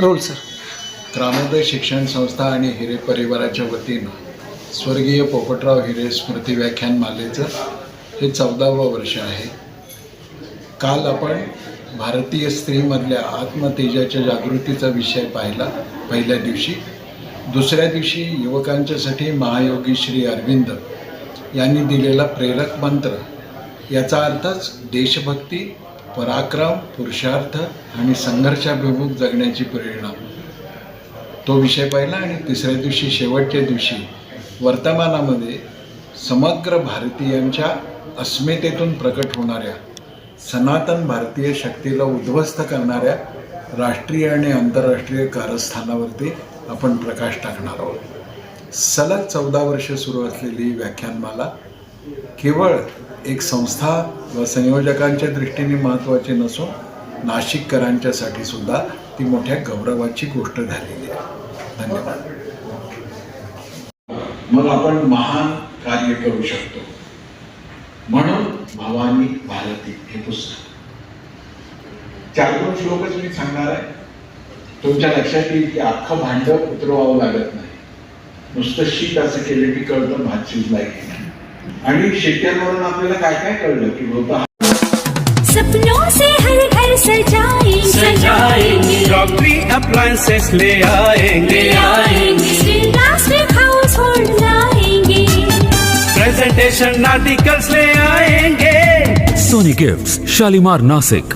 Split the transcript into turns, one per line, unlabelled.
Role sir
ग्रामोदय शिक्षण संस्था आणि हिरे परिवाराच्या वतीनं स्वर्गीय पोपटराव हिरे स्मृती व्याख्यान मालेचं हे चौदावं वर्ष आहे. काल आपण भारतीय स्त्रीमधल्या आत्मतेजाच्या जागृतीचा विषय पाहिला पहिल्या दिवशी. दुसऱ्या दिवशी युवकांच्यासाठी महायोगी श्री अरविंद यांनी दिलेला प्रेरक मंत्र याचा अर्थच देशभक्ती पराक्रम पुरुषार्थ आणि संघर्षाभिमुख जगण्याची प्रेरणा. तो विषय पाहिला आणि तिसऱ्या दिवशी शेवटच्या दिवशी वर्तमानामध्ये समग्र भारतीयांच्या अस्मितेतून प्रकट होणाऱ्या सनातन भारतीय शक्तीला उद्ध्वस्त करणाऱ्या राष्ट्रीय आणि आंतरराष्ट्रीय कारस्थानावरती आपण प्रकाश टाकणार आहोत. सलग चौदा वर्ष सुरू असलेली व्याख्यानमाला केवळ एक संस्था किंवा संयोजकांच्या दृष्टीने महत्त्वाची नसून नाशिककरांच्यासाठी सुद्धा ती मोठ्या गौरवाची गोष्ट झालेली आहे. धन्यवाद. मग आपण महान कार्य करू शकतो. म्हणून भवानी भारती हे पुस्तक. चार दोन श्लोकच मी सांगणार आहे. तुमच्या लक्षात येईल की अख्खं भांड उतरवावं लागत नाही. नुसतं शीत असं केलं की कळतं भात शिजलाय की नाही आणि आपल्याला काय काय कळलं की होता
सपनों से हर घर सजाएँगे
सजाएँगे। क्रॉकरी अप्लायंसेस ले आएँगे।
ले आएँगे हाउस होल्ड लाएँगे।
प्रेजेंटेशन आर्टिकल्स ले आएँगे।
Sony Gifts, Shalimar Nasik.